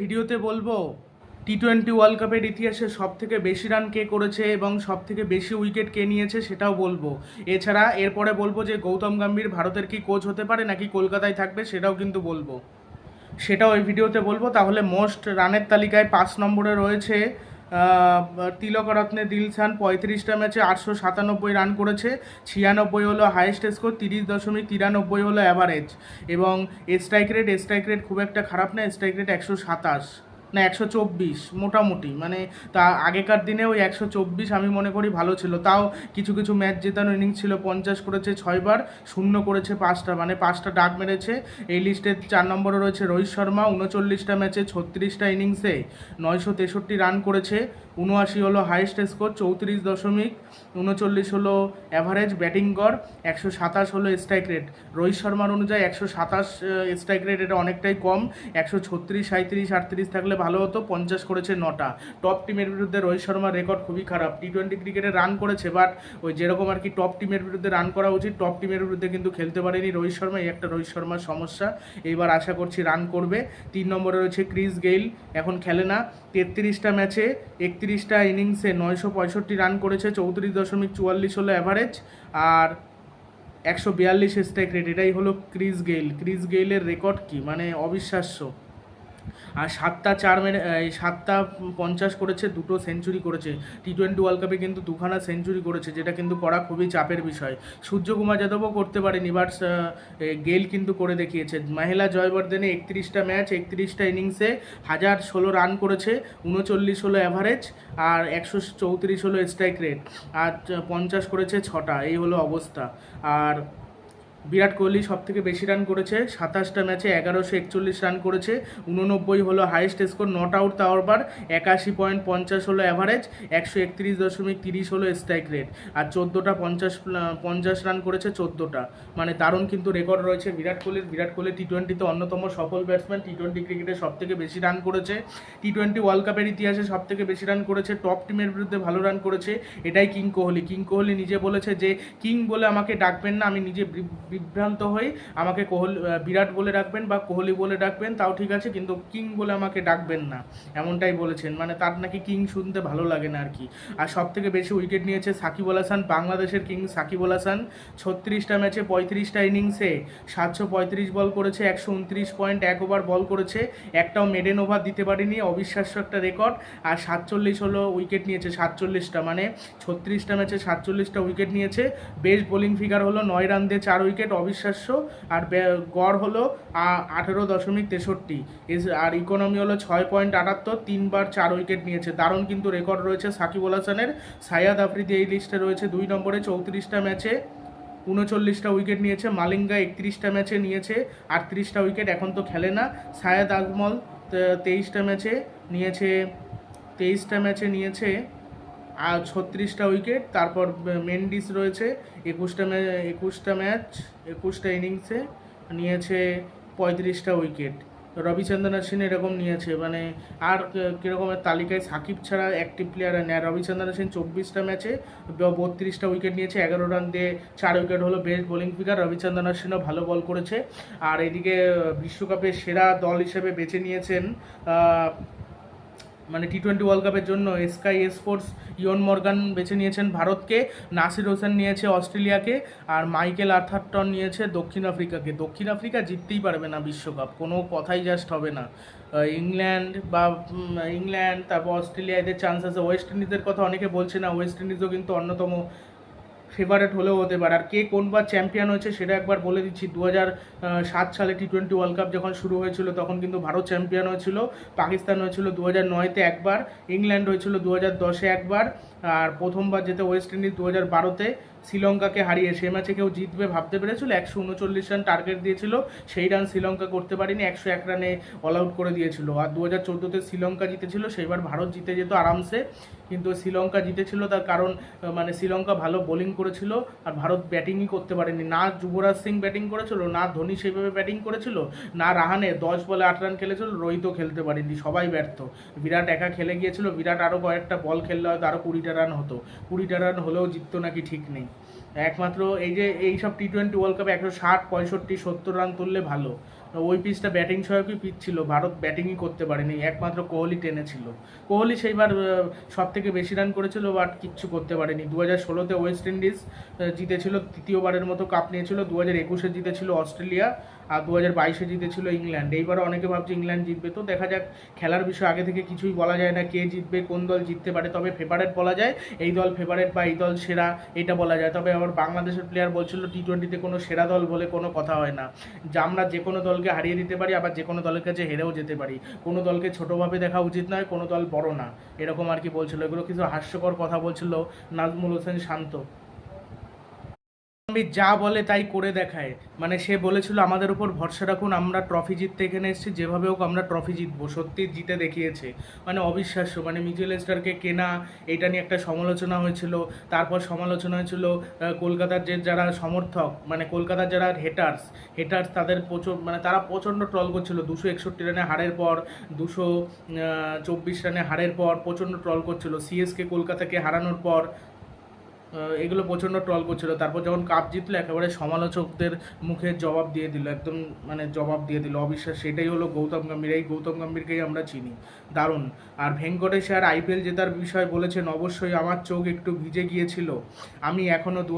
ভিডিওতে বলব টি twenty world কাপের ইতিহাসে সব থেকে বেশি রান কে করেছে এবং সব থেকে বেশি উইকেট কে নিয়েছে সেটাও বলব। এছাড়া এরপরে বলব যে, গৌতম গম্ভীর ভারতের কি কোচ হতে পারে নাকি কলকাতায় থাকবে সেটাও কিন্তু বলব। সেটাও এই ভিডিওতে বলব। তাহলে মোস্ট রানের তালিকায় পাঁচ নম্বরে রয়েছে আহ, তিলকরত্নে দিলশান পঁয়ত্রিশটা ম্যাচে আটশো সাতানব্বই রান করেছে। ছিয়ানব্বই হলো হাইয়েস্ট স্কোর তিরিশ দশমিক তিরানব্বই হলো অ্যাভারেজ এবং স্ট্রাইক রেট স্ট্রাইক রেট খুব একটা খারাপ না স্ট্রাইক রেট একশো সাতাশ। না, একশো চব্বিশ, মোটামুটি। মানে তা আগেকার দিনে ওই একশো চব্বিশ আমি মনে করি ভালো ছিল। তাও কিছু কিছু ম্যাচ জেতানো ইনিংস ছিল পঞ্চাশ করেছে ছয়বার, শূন্য করেছে পাঁচটা। মানে পাঁচটা ডাক মেরেছে। এই লিস্টে চার নম্বরে রয়েছে রোহিত শর্মা, উনচল্লিশটা ম্যাচে ছত্রিশটা ইনিংসে নয়শো তেষট্টি রান করেছে। উনআশি হলো হাইয়েস্ট স্কোর চৌত্রিশ দশমিক উনচল্লিশ হলো অ্যাভারেজ ব্যাটিং গড় একশো সাতাশ হলো স্ট্রাইক রেট রোহিত শর্মার অনুযায়ী একশো সাতাশ স্ট্রাইক রেট এটা অনেকটাই কম, একশো ছত্রিশ সাঁত্রিশ আটত্রিশ থাকলে ভালো হতো, পঞ্চাশ করেছে নটা। টপ টিমের বিরুদ্ধে রোহিত শর্মার রেকর্ড খুবই খারাপ। টি টোয়েন্টি ক্রিকেটে রান করেছে বাট ওই যেরকম আর কি টপ টিমের বিরুদ্ধে রান করা উচিত টপ টিমের বিরুদ্ধে কিন্তু খেলতে পারেনি রোহিত শর্মা। এই একটা রোহিত শর্মার সমস্যা। এইবার আশা করছি রান করবে। তিন নম্বরে রয়েছে ক্রিস গেইল। এখন খেলে না। তেত্রিশটা ম্যাচে একত্রিশটা ইনিংসে নয়শো পঁয়ষট্টি রান করেছে, চৌত্রিশ দশমিক চুয়াল্লিশ হলো অ্যাভারেজ আর একশো বিয়াল্লিশ স্ট্রাইক রেট এটাই হলো ক্রিস গেইল। ক্রিস গেইলের রেকর্ড কি? মানে অবিশ্বাস্য। আর সাতটা চার মেরে সাতটা পঞ্চাশ করেছে, দুটো সেঞ্চুরি করেছে। টি টোয়েন্টি ওয়ার্ল্ড কাপে কিন্তু দুখানা সেঞ্চুরি করেছে, যেটা কিন্তু করা খুবই চাপের বিষয়। সূর্যকুমার যাদবও করতে পারেনি বাট গেল কিন্তু করে দেখিয়েছে। মহিলা জয়বর্ধনে একত্রিশটা ম্যাচ একত্রিশটা ইনিংসে হাজার ষোলো রান করেছে, উনচল্লিশ হলো অ্যাভারেজ আর একশো চৌত্রিশ হলো স্ট্রাইক রেট আর পঞ্চাশ করেছে ছটা, এই হলো অবস্থা। আর বিরাট কোহলি সবথেকে বেশি রান করেছে, সাতাশটা ম্যাচে এগারোশো একচল্লিশ রান করেছে, উননব্বই হলো হাইয়েস্ট স্কোর নট আউট তাওয়ার বার একাশি পয়েন্ট পঞ্চাশ হলো অ্যাভারেজ একশো একত্রিশ দশমিক তিরিশ হলো স্ট্রাইক রেট আর চোদ্দোটা পঞ্চাশ পঞ্চাশ রান করেছে চোদ্দোটা। মানে দারুণ কিন্তু রেকর্ড রয়েছে বিরাট কোহলির। বিরাট কোহলি টি টোয়েন্টিতে অন্যতম সফল ব্যাটসম্যান টি টোয়েন্টি ক্রিকেটে সব থেকে বেশি রান করেছে। টি টোয়েন্টি ওয়ার্ল্ড কাপের ইতিহাসে সব থেকে বেশি রান করেছে টপ টিমের বিরুদ্ধে ভালো রান করেছে, এটাই কিং কোহলি কিং কোহলি নিজে বলেছে যে কিং বলে আমাকে ডাকবেন না, আমি নিজে বিভ্রান্ত হই, আমাকে কোহলি বিরাট বলে ডাকবেন বা কোহলি বলে ডাকবেন, তাও ঠিক আছে, কিন্তু কিং বলে আমাকে ডাকবেন না, এমনটাই বলেছেন। মানে তার নাকি কিং শুনতে ভালো লাগে না আর কি। আর সব থেকে বেশি উইকেট নিয়েছে সাকিব আল হাসান, বাংলাদেশের কিং সাকিব আল হাসান। ছত্রিশটা ম্যাচে পঁয়ত্রিশটা ইনিংসে সাতশো পঁয়ত্রিশ বল করেছে, একশো উনত্রিশ পয়েন্ট এক ওভার বল করেছে। একটাও মেডেন ওভার দিতে পারেনি, অবিশ্বাস্য একটা রেকর্ড আর সাতচল্লিশ হলো উইকেট নিয়েছে, সাতচল্লিশটা। মানে ছত্রিশটা ম্যাচে সাতচল্লিশটা উইকেট নিয়েছে। বেস্ট বোলিং ফিগার হলো নয় রান দিয়ে চার উইকেট অবিশ্বাস্য, আর গড় হলো আঠেরো দশমিক তেষট্টি। আর ইকোনমি হলো ছয় পয়েন্ট আটাত্তর, তিনবার চার উইকেট নিয়েছে। দারুণ কিন্তু রেকর্ড রয়েছে সাকিব আল হাসানের। সায়াদ আফ্রিদি এই লিস্টে রয়েছে দুই নম্বরে, চৌত্রিশটা ম্যাচে উনচল্লিশটা উইকেট নিয়েছে। মালিঙ্গা একত্রিশটা ম্যাচে নিয়েছে, আটত্রিশটা উইকেট এখন তো খেলে না। সায়াদ আকমল তেইশটা ম্যাচে নিয়েছে, তেইশটা ম্যাচে নিয়েছে আর ছত্রিশটা উইকেট, তারপর মেন্ডিস রয়েছে, একুশটা একুশটা ম্যাচ, একুশটা ইনিংসে নিয়েছে পঁয়ত্রিশটা উইকেট। রবিচন্দ্রন অশ্বিন এরকম নিয়েছে মানে আর কিরকমের তালিকায় সাকিব ছাড়া অ্যাক্টিভ প্লেয়ার নেয় রবিচন্দ্রন অশ্বিন চব্বিশটা ম্যাচে বত্রিশটা উইকেট নিয়েছে, এগারো রান দিয়ে চার উইকেট হলো বেস্ট বোলিং ফিগার রবিচন্দ্রন অশ্বিনও ভালো বল করেছে। আর এদিকে বিশ্বকাপের সেরা দল হিসেবে বেছে নিয়েছেন মানে টি টোয়েন্টি ওয়ার্ল্ড কাপের জন্য স্কাই স্পোর্টস ইয়ন মর্গান বেছে নিয়েছেন ভারতকে, নাসির হোসেন নিয়েছে অস্ট্রেলিয়াকে, আর মাইকেল আর্থারটন নিয়েছে দক্ষিণ আফ্রিকাকে। দক্ষিণ আফ্রিকা জিততেই পারবে না বিশ্বকাপ, কোনো কথাই জাস্ট হবে না। ইংল্যান্ড বা ইংল্যান্ড, তারপর অস্ট্রেলিয়া, এদের চান্স আছে। ওয়েস্ট ইন্ডিজের কথা অনেকে বলছে না ওয়েস্ট ইন্ডিজও কিন্তু অন্যতম ফেভারেট হলেও হতে পারে। আর কে কোনবার চ্যাম্পিয়ন হয়েছে সেটা একবার বলে দিচ্ছি। দু হাজার সাত সালে টি টোয়েন্টি ওয়ার্ল্ড কাপ যখন শুরু হয়েছিল, তখন কিন্তু ভারত চ্যাম্পিয়ন হয়েছিল, পাকিস্তান হয়েছিল দু হাজার নয়তে একবার ইংল্যান্ড হয়েছিল দু হাজার দশে একবার আর প্রথমবার যেতে ওয়েস্ট ইন্ডিজ দু হাজার বারোতে শ্রীলঙ্কাকে হারিয়ে সে ম্যাচে কেউ জিতবে ভাবতে পেরেছিল। একশো উনচল্লিশ রান টার্গেট দিয়েছিল। সেই রান শ্রীলঙ্কা করতে পারেনি, একশো এক রানে অল আউট করে দিয়েছিল। আর দু হাজার চোদ্দোতে শ্রীলঙ্কা জিতেছিল, সেইবার ভারত জিতে যেত আরামসে। কিন্তু শ্রীলঙ্কা জিতেছিল তার কারণ মানে শ্রীলঙ্কা ভালো বোলিং করেছিল আর ভারত ব্যাটিংই করতে পারেনি। না যুবরাজ সিং ব্যাটিং করেছিল, না ধোনি সেইভাবে ব্যাটিং করেছিল, না রাহানে দশ বলে আট রান খেলেছিল, রোহিতও খেলতে পারেনি, সবাই ব্যর্থ। বিরাট একা খেলে গিয়েছিল, বিরাট আরও কয়েকটা বল খেললে হয়তো আরও কুড়িটা রান হতো। কুড়িটা রান হলেও জিততো নাকি ঠিক নেই। একমাত্র এই যে এই সব টি টোয়েন্টি ওয়ার্ল্ড কাপে একশো ষাট, পঁয়ষট্টি, সত্তর রান তুললে ভালো। ওই পিচটা ব্যাটিং সহায়কই পিচ ছিল। ভারত ব্যাটিংই করতে পারেনি। একমাত্র কোহলি টেনেছিল কোহলি সেইবার সব থেকে বেশি রান করেছিল বাট কিচ্ছু করতে পারেনি। দু হাজার ষোলোতে ওয়েস্ট ইন্ডিজ জিতেছিল, তৃতীয়বারের মতো কাপ নিয়েছিল। দু হাজার একুশে জিতেছিল অস্ট্রেলিয়া আর দু হাজার বাইশে জিতেছিল ইংল্যান্ড। এইবারও অনেকে ভাবছে ইংল্যান্ড জিতবে। তো দেখা যাক, খেলার বিষয় আগে থেকে কিছুই বলা যায় না, কে জিতবে, কোন দল জিততে পারে। তবে ফেভারেট বলা যায়, এই দল ফেভারেট বা এই দল সেরা, এটা বলা যায়। তবে আবার বাংলাদেশের প্লেয়ার বলছিল টি টোয়েন্টিতে কোনো সেরা দল বলে কোনো কথা হয় না। যে আমরা যে কোনো দলকে হারিয়ে দিতে পারি, আবার যে কোনো দলের কাছে হেরেও যেতে পারি। কোনো দলকে ছোটোভাবে দেখা উচিত নয়, কোনো দল বড় না। এরকম আর কি বলছিল। এগুলো কিছু হাস্যকর কথা বলছিল নাজমুল হোসেন শান্ত। আমি যা বলে তাই করে দেখায়। মানে সে বলেছিল, আমাদের উপর ভরসা রাখুন, আমরা ট্রফি জিততে এখানে এসেছি, যেভাবে হোক আমরা ট্রফি জিতবো। সত্যি জিতে দেখিয়েছে। মানে অবিশ্বাস্য মানে মিচেল স্টারকে কেনা, এটা নিয়ে একটা সমালোচনা হয়েছিল। তারপর সমালোচনা হয়েছিল কলকাতার যে যারা সমর্থক মানে কলকাতার যারা হেটার্স হেটার্স তাদের প্রচুর মানে তারা প্রচণ্ড ট্রল করছিল। দুশো একষট্টি রানে হারের পর, দুশো চব্বিশ রানে হারের পর প্রচণ্ড ট্রল করছিল। সিএসকে কলকাতাকে হারানোর পর এগুলো প্রচণ্ড ট্রল করছিল। তারপর যখন কাপ জিতলো, একেবারে সমালোচকদের মুখে জবাব দিয়ে দিল, একদম মানে জবাব দিয়ে দিল। অবিশ্বাস, সেটাই হলো গৌতম গম্ভীর। এই গৌতম গম্ভীরকেই আমরা চিনি। দারুণ। আর ভেঙ্কটেশ আর আইপিএল জেতার বিষয় বলেছেন, অবশ্যই আমার চোখ একটু ভিজে গিয়েছিল। আমি এখনও দু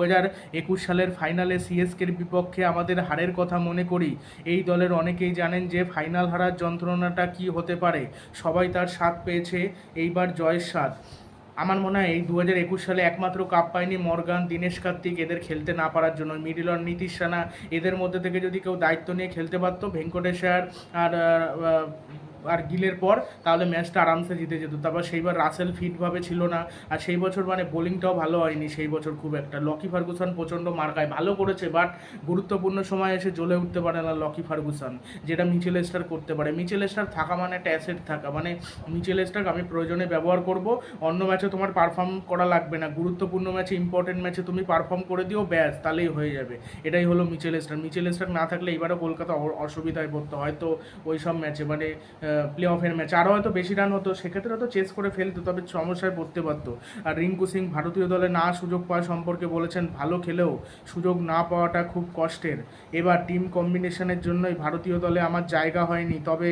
একুশ সালের ফাইনালে সিএসকের বিপক্ষে আমাদের হারের কথা মনে করি। এই দলের অনেকেই জানেন যে ফাইনাল হারার যন্ত্রণাটা কি হতে পারে। সবাই তার স্বাদ পেয়েছে। এইবার জয়ের স্বাদ। আমার মনে হয় এই দু হাজার একুশ সালে একমাত্র কাপ পায়নি মর্গান, দীনেশ কার্তিক, এদের খেলতে না পারার জন্য। মিডিল অর্ড নীতিশ রানা, এদের মধ্যে থেকে যদি কেউ দায়িত্ব নিয়ে খেলতে পারতো, ভেঙ্কটেশ্বর আর আর গিলের পর, তাহলে ম্যাচটা আরামসে জিতে যেত। তারপর সেইবার রাসেল ফিটভাবে ছিল না, আর সেই বছর মানে বোলিংটাও ভালো হয়নি, সেই বছর খুব একটা। লকি ফার্গুসন প্রচণ্ড মার্কায় ভালো করেছে, বাট গুরুত্বপূর্ণ সময় এসে জ্বলে উঠতে পারে না লকি ফার্গুসন, যেটা মিচেল স্টার করতে পারে। মিচেল স্টার থাকা মানে একটা অ্যাসেট থাকা মানে মিচেল স্টার আমি প্রয়োজনে ব্যবহার করব, অন্য ম্যাচে তোমার পারফর্ম করা লাগবে না। গুরুত্বপূর্ণ ম্যাচে ইম্পর্টেন্ট ম্যাচে তুমি পারফর্ম করে দিও, ব্যাস, তাহলেই হয়ে যাবে। এটাই হলো মিচেল স্টার মিচেল স্টার না থাকলে এবারও কলকাতা অসুবিধায় পড়তো, হয়তো ওই সব ম্যাচে মানে প্লে অফের ম্যাচ আরও হয়তো বেশি রান হতো, সেক্ষেত্রে হয়তো চেস করে ফেলতো, তবে সমস্যায় পড়তে পারতো। আর রিঙ্কু সিং ভারতীয় দলে না সুযোগ পাওয়া সম্পর্কে বলেছেন, ভালো খেলেও সুযোগ না পাওয়াটা খুব কষ্টের। এবার টিম কম্বিনেশনের জন্যই ভারতীয় দলে আমার জায়গা হয়নি, তবে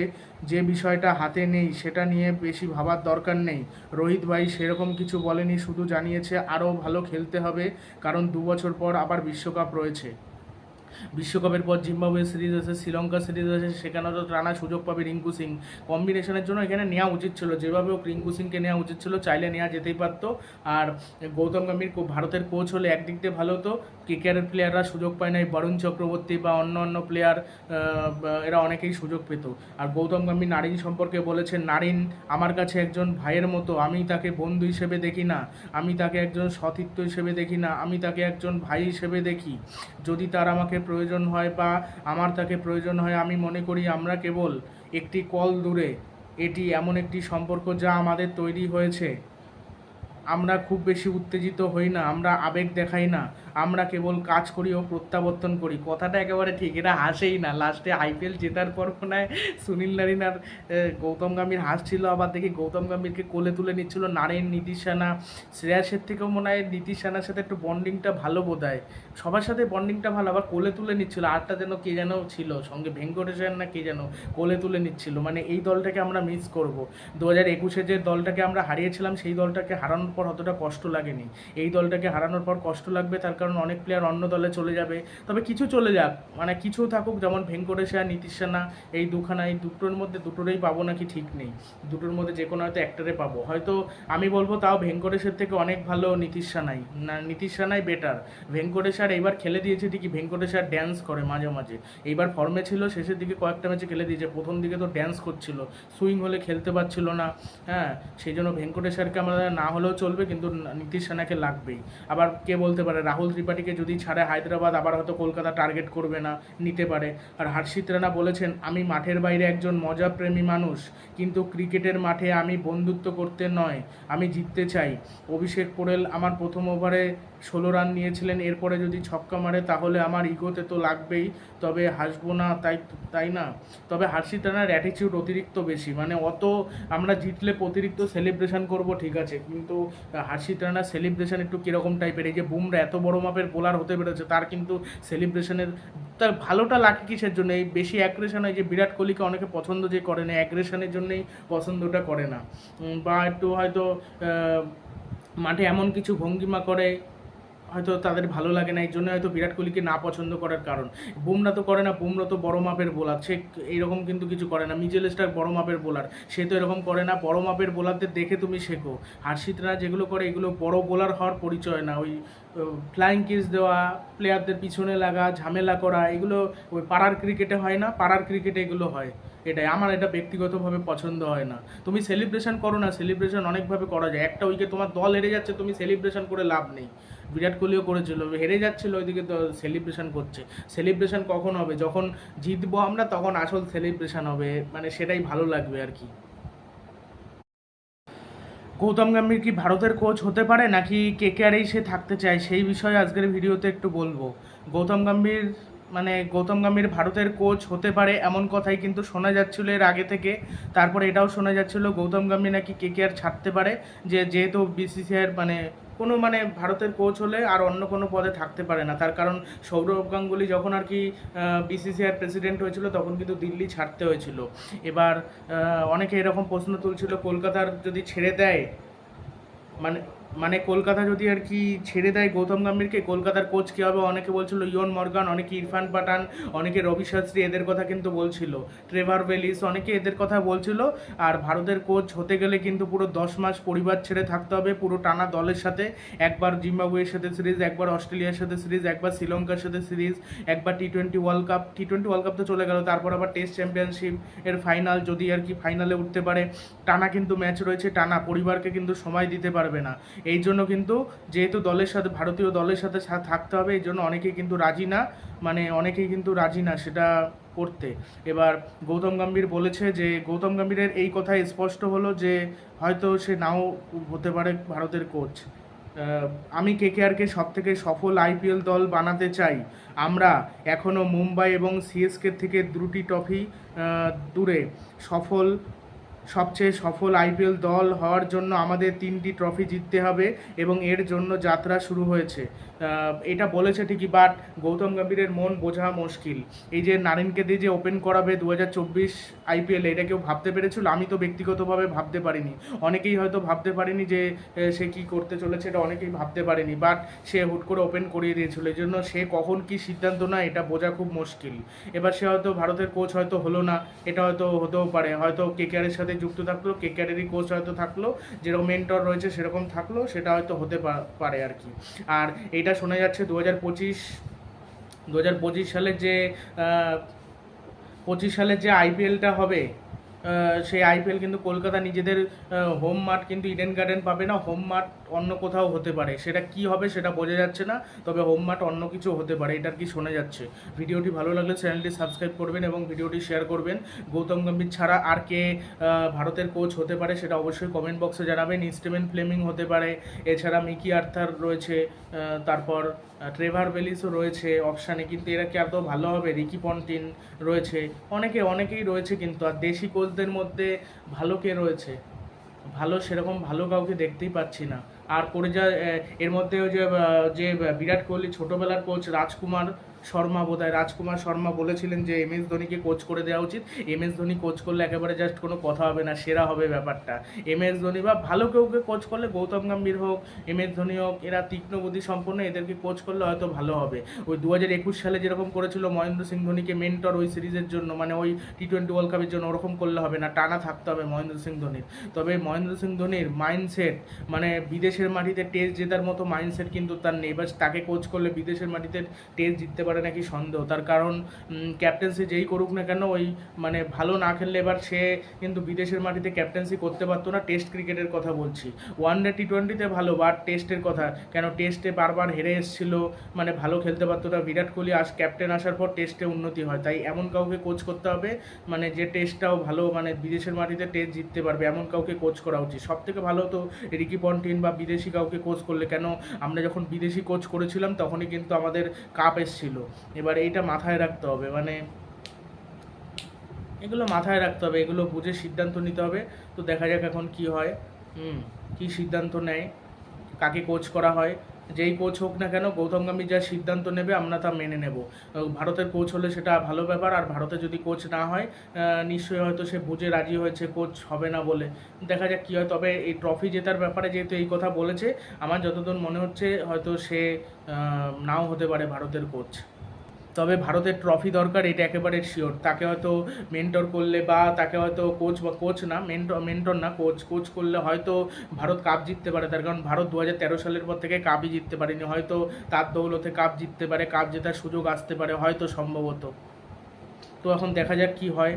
যে বিষয়টা হাতে নেই, সেটা নিয়ে বেশি ভাবার দরকার নেই। রোহিত ভাই সেরকম কিছু বলেনি, শুধু জানিয়েছে আরও ভালো খেলতে হবে, কারণ দু বছর পর আবার বিশ্বকাপ রয়েছে। বিশ্বকাপের পর জিম্বাবুয়ে সিরিজ আছে শ্রীলঙ্কা সিরিজ আছে, সেখানেও তো টানা সুযোগ পাবে রিঙ্কু সিং। কম্বিনেশনের জন্য এখানে নেওয়া উচিত ছিল যেভাবে হোক রিঙ্কু সিংকে নেওয়া উচিত ছিল, চাইলে নেওয়া যেতেই পারতো। আর গৌতম গম্ভীর ভারতের কোচ হলে একদিক দিয়ে ভালো হতো। কেকেআরের প্লেয়াররা সুযোগ পায় নাই, বরুণ চক্রবর্তী বা অন্য অন্য প্লেয়ার এরা অনেকেই সুযোগ পেত। আর গৌতম গম্ভীর নারিন সম্পর্কে বলেছেন, নারিন আমার কাছে একজন ভাইয়ের মতো, আমি তাকে বন্ধু হিসেবে দেখি না, আমি তাকে একজন সতীর্থ হিসেবে দেখি না, আমি তাকে একজন ভাই হিসেবে দেখি। যদি তার আমাকে প্রয়োজন হয় বা আমার তাকে প্রয়োজন হয়, আমি মনে করি আমরা কেবল একটি কল দূরে। এটি এমন একটি সম্পর্ক যা আমাদের তৈরি হয়েছে। আমরা খুব বেশি উত্তেজিত হই না আমরা আবেগ দেখাই না আমরা কেবল কাজ করি ও প্রত্যাবর্তন করি। কথাটা একেবারে ঠিক এটা হাসেই না। লাস্টে আইপিএল জেতার পর মনে হয় সুনীল নারিন আর আহ, গৌতম গম্ভীর হাসছিল আবার দেখি গৌতম গম্ভীরকে কোলে তুলে নিচ্ছিল নারেন নীতিশ রানা শ্রেয়াসের থেকেও মনে হয় নীতিশ সাথে একটু বন্ডিংটা ভালো বোধ হয় সবার সাথে বন্ডিংটা ভালো আবার কোলে তুলে নিচ্ছিল আরটা যেন কে যেন ছিল সঙ্গে ভেঙ্কটেশ্বর না কে যেন কোলে তুলে নিচ্ছিল। মানে এই দলটাকে আমরা মিস করব। দু হাজার একুশে যে দলটাকে আমরা হারিয়েছিলাম সেই দলটাকে হারানোর পর অতটা কষ্ট লাগেনি। এই দলটাকে হারানোর পর কষ্ট লাগবে, তার কারণ অনেক প্লেয়ার অন্য দলে চলে যাবে। তবে কিছু চলে যাক মানে কিছু থাকুক, যেমন ভেঙ্কটেশ্বর নীতিশ রানা এই দুখানা, এই দুটোর মধ্যে দুটোরই পাবো নাকি ঠিক নেই? দুটোর মধ্যে যে কোনো হয়তো একটারে পাবো। হয়তো আমি বলব তাও ভেঙ্কটেশের থেকে অনেক ভালো নীতিশ রানাই না, নীতিশ রানাই বেটার ভেঙ্কটেশ্বর এইবার খেলে দিয়েছে ঠিকই ভেঙ্কটেশ্বর ড্যান্স করে মাঝে মাঝে। এইবার ফর্মে ছিল, শেষের দিকে কয়েকটা ম্যাচে খেলে দিয়েছে। প্রথম দিকে তো ড্যান্স করছিল সুইং হলে খেলতে পারছিল না হ্যাঁ সেই জন্য ভেঙ্কটেশ্বরকে আমরা না হলেও চলবে কিন্তু নীতিশ রানাকে লাগবেই। আবার কে বলতে পারে, রাহুল ত্রিপাঠীকে যদি ছাড়ে হায়দ্রাবাদ, আবার হয়তো কলকাতা টার্গেট করবে না, নিতে পারে। আর হর্ষিত রানা বলেছেন, আমি মাঠের বাইরে একজন মজাপ্রেমী মানুষ, কিন্তু ক্রিকেটের মাঠে আমি বন্ধুত্ব করতে নয়, আমি জিততে চাই। অভিষেক পোরেল আমার প্রথম ওভারে ষোলো রান নিয়েছিলেন, এরপরে যদি ছক্কা মারে তাহলে আমার ইগোতে তো লাগবেই, তবে হাসবো না, তাই তাই না? তবে হার্ষিত রানার অ্যাটিটিউড অতিরিক্ত বেশি মানে অত আমরা জিতলে অতিরিক্ত সেলিব্রেশন করব, ঠিক আছে, কিন্তু হার্ষিত টানা সেলিব্রেশন একটু কীরকম টাইপের এই যে বুমরা এত বড় মাপের বোলার হতে পেরেছে, তার কিন্তু সেলিব্রেশনের তার ভালোটা লাগে কিসের জন্য? এই বেশি অ্যাগ্রেশন হয় যে বিরাট কোহলিকে অনেকে পছন্দ যে করে না অ্যাগ্রেশনের জন্যই পছন্দটা করে না। বা একটু হয়তো মাঠে এমন কিছু ভঙ্গিমা করে হয়তো তাদের ভালো লাগে না, এই জন্য হয়তো বিরাট কোহলিকে না পছন্দ করার কারণ। বুমরা তো করে না, বুমরা তো বড় মাপের বোলার সে এইরকম কিন্তু কিছু করে না। মিচেল স্টার বড় মাপের বোলার সে তো এরকম করে না। বড় মাপের বোলারদের দেখে তুমি শেখো। হার্ষিতরা যেগুলো করে, এগুলো বড় বোলার হওয়ার পরিচয় না। ওই ফ্লাইং কিস দেওয়া প্লেয়ারদের পিছনে লাগা, ঝামেলা করা, এগুলো ওই পাড়ার ক্রিকেটে হয় না, পাড়ার ক্রিকেটে এগুলো হয়। এটাই, আমার এটা ব্যক্তিগতভাবে পছন্দ হয় না। তুমি সেলিব্রেশন করো না সেলিব্রেশন অনেকভাবে করা যায়। একটা উইকেট তোমার দল হেরে যাচ্ছে, তুমি সেলিব্রেশন করে লাভ নেই। বিরাট কোহলিও করেছিল, হেরে যাচ্ছিল ওইদিকে তো সেলিব্রেশন করছে। সেলিব্রেশন কখন হবে? যখন জিতবো আমরা, তখন আসল সেলিব্রেশন হবে। মানে সেটাই ভালো লাগবে আর কি। গৌতম গাম্ভীর কি ভারতের কোচ হতে পারে, নাকি কে কে আরেই সে থাকতে চায়? সেই বিষয়ে আজকের ভিডিওতে একটু বলব। গৌতম গাম্ভীর মানে গৌতম গাম্ভীর ভারতের কোচ হতে পারে এমন কথাই কিন্তু শোনা যাচ্ছিল এর আগে থেকে। তারপরে এটাও শোনা যাচ্ছিল গৌতম গম্ভীর নাকি কে কে আর ছাড়তে পারে, যে যেহেতু বিসিসিআইয়ের মানে কোনো মানে ভারতের কোচ হলে আর অন্য কোনো পদে থাকতে পারে না। তার কারণ সৌরভ গাঙ্গুলি যখন আর কি বিসিসিআই প্রেসিডেন্ট হয়েছিল, তখন কিন্তু দিল্লি ছাড়তে হয়েছিল। এবার অনেকে এরকম প্রশ্ন তুলছিল, কলকাতার যদি ছেড়ে দেয় মানে মানে কলকাতা যদি আর কি ছেড়ে দেয় গৌতম গম্ভীরকে, কলকাতার কোচ কী হবে? অনেকে বলছিল ইয়ন মর্গান, অনেকে ইরফান পাঠান, অনেকে রবি শাস্ত্রী, এদের কথা কিন্তু বলছিল। ট্রেভার ভেলিস অনেকে এদের কথা বলছিল। আর ভারতের কোচ হতে গেলে কিন্তু পুরো দশ মাস পরিবার ছেড়ে থাকতে হবে, পুরো টানা দলের সাথে। একবার জিম্বাবুয়ের সাথে সিরিজ, একবার অস্ট্রেলিয়ার সাথে সিরিজ, একবার শ্রীলঙ্কার সাথে সিরিজ, একবার T twenty World Cup. T twenty World Cup তো চলে গেল, তারপর আবার টেস্ট চ্যাম্পিয়নশিপ এর ফাইনাল যদি আর কি ফাইনালে উঠতে পারে। টানা কিন্তু ম্যাচ রয়েছে, টানা পরিবারকে কিন্তু সময় দিতে পারবে না। এই জন্য কিন্তু যেহেতু দলের সাথে, ভারতীয় দলের সাথে থাকতে হবে, এই জন্য অনেকেই কিন্তু রাজি না মানে অনেকেই কিন্তু রাজি না সেটা করতে। এবার গৌতম গম্ভীর বলেছে যে, গৌতম গম্ভীরের এই কথা স্পষ্ট হলো যে, হয়তো সে নাও হতে পারে ভারতের কোচ আমি কেকেআরকে সব থেকে সফল আইপিএল দল বানাতে চাই। আমরা এখনও মুম্বাই এবং সিএসকে থেকে দুটি ট্রফি দূরে সফল সবচেয়ে সফল আইপিএল দল হওয়ার জন্য আমাদের তিনটি ট্রফি জিততে হবে এবং এর জন্য যাত্রা শুরু হয়েছে। এটা বলেছে ঠিকই বাট গৌতম গম্ভীরের মন বোঝা মুশকিল। এই যে নারিনকে দিয়ে যে ওপেন করাবে দু হাজার চব্বিশ আইপিএল, এটা কেউ ভাবতে পেরেছিল? আমি তো ব্যক্তিগতভাবে ভাবতে পারিনি। অনেকেই হয়তো ভাবতে পারেনি যে সে কি করতে চলেছে, এটা অনেকেই ভাবতে পারেনি বাট সে হুট করে ওপেন করিয়ে দিয়েছিল। এই জন্য সে কখন কি সিদ্ধান্ত না এটা বোঝা খুব মুশকিল। এবার সে হয়তো ভারতের কোচ হয়তো হলো না, এটা হয়তো হতেও পারে। হয়তো কেকেআরের সাথে যুক্ত থাকল, কে ক্যাডারি কোচ হয়তো থাকল, যেরকম মেন্টর রয়েছে সেরকম থাকল, সেটা হয়তো হতে পারে আর কি। আর এটা শোনা যাচ্ছে দু হাজার পঁচিশ দু হাজার পঁচিশ সালে যে পঁচিশ সালের যে আইপিএলটা হবে সেই আইপিএল কিন্তু কলকাতা নিজেদের হোম মাঠ কিন্তু ইডেন গার্ডেন পাবে না হোম মাঠ অন্য কোথাও হতে পারে। সেটা কি হবে সেটা বোঝা যাচ্ছে না, তবে হোম মাঠ অন্য কিছু হতে পারে, এটার কি শোনা যাচ্ছে? ভিডিওটি ভালো লাগলে চ্যানেলটি সাবস্ক্রাইব করবেন এবং ভিডিওটি শেয়ার করবেন। গৌতম গম্ভীর ছাড়া আর কে ভারতের কোচ হতে পারে সেটা অবশ্যই কমেন্ট বক্সে জানাবেন। স্টিভেন ফ্লেমিং হতে পারে, এছাড়া মিকি আর্থার রয়েছে তারপর ট্রেভার বেলিসও রয়েছে অপশানে কিন্তু এরা কি এত ভালো হবে? রিকি পন্টিন রয়েছে, অনেকে, অনেকেই রয়েছে কিন্তু, আর দেশি কোচদের মধ্যে ভালো কে রয়েছে? ভালো সেরকম ভালো কাউকে দেখতেই পাচ্ছি না। আর করে যা এর মধ্যে যে যে বিরাট কোহলি ছোটোবেলার কোচ রাজকুমার শর্মা বোধহয়, রাজকুমার শর্মা বলেছিলেন যে, এম এস ধোনিকে কোচ করে দেওয়া উচিত। এম এস ধোনি কোচ করলে একেবারে জাস্ট কোনো কথা হবে না, সেরা হবে ব্যাপারটা। এম এস ধোনি বা ভালো কেউকে কোচ করলে, গৌতম গম্ভীর হোক, এম এস ধোনি হোক, এরা তীক্ষ্ণ বুদ্ধি সম্পন্ন, এদেরকে কোচ করলে হয়তো ভালো হবে। ওই দু হাজার একুশ সালে যেরকম করেছিল মহেন্দ্র সিং ধোনিকে মেন্টর ওই সিরিজের জন্য মানে ওই টি টোয়েন্টি ওয়ার্ল্ড কাপের জন্য, ওরকম করলে হবে না, টানা থাকতে হবে মহেন্দ্র সিং ধোনির। তবে মহেন্দ্র সিং ধোনির মাইন্ডসেট মানে বিদেশের মাটিতে টেস্ট জেতার মতো মাইন্ডসেট কিন্তু তার নেই। তাকে কোচ করলে বিদেশের মাটিতে টেস্ট জিততে পারে নাকি সন্দেহ। তার কারণ ক্যাপ্টেন্সি যেই করুক না কেন, ওই মানে ভালো না খেললে এবার সে কিন্তু বিদেশের মাটিতে ক্যাপ্টেন্সি করতে পারতো না। টেস্ট ক্রিকেটের কথা বলছি। ওয়ান ডে টি টোয়েন্টিতে ভালো বাট টেস্টের কথা। কেন টেস্টে বারবার হেরে এসেছিল মানে ভালো খেলতে পারতো না। বিরাট কোহলি আস ক্যাপ্টেন আসার পর টেস্টে উন্নতি হয়। তাই এমন কাউকে কোচ করতে হবে মানে যে টেস্টটাও ভালো মানে বিদেশের মাটিতে টেস্ট জিততে পারবে। এমন কাউকে কোচ করা উচিত। সব থেকে ভালো তো রিকি পন্টিন বা বিদেশি কাউকে কোচ করলে। কেন আমরা যখন বিদেশি কোচ করেছিলাম, তখনই কিন্তু আমাদের কাপ এসেছিল। এবার এইটা মাথায় রাখতে হবে মানে এগুলো মাথায় রাখতে হবে, এগুলো বুঝে সিদ্ধান্ত নিতে হবে। তো দেখা যাক এখন কি হয়, হুম, কী সিদ্ধান্ত নেয়, কাকে কোচ করা হয়। যেই কোচ হোক না কেন গৌতম গম্ভীর যা সিদ্ধান্ত নেবে, আমরা তা মেনে নেব। ভারতের কোচ হলে সেটা ভালো ব্যাপার, আর ভারতে যদি কোচ না হয় নিশ্চয়ই হয়তো সে বুঝে রাজি হয়েছে কোচ হবে না বলে। দেখা যাক কী হয়, তবে এই ট্রফি জেতার ব্যাপারে যেহেতু এই কথা বলেছে, আমার যতদূর মনে হচ্ছে, হয়তো সে নাও হতে পারে ভারতের কোচ তবে ভারতের ট্রফি দরকার, এটা একেবারে শিওর তাকে হয়তো মেন্টর করলে বা তাকে হয়তো কোচ বা কোচ না মেন্টর মেন্টর না কোচ কোচ করলে হয়তো ভারত কাপ জিততে পারে। তার কারণ ভারত দু সালের পর থেকে কাপই জিততে পারেনি। হয়তো তার দৌলতে কাপ জিততে পারে কাপ জেতার সুযোগ আসতে পারে, হয়তো সম্ভবত। তো এখন দেখা যাক কি হয়।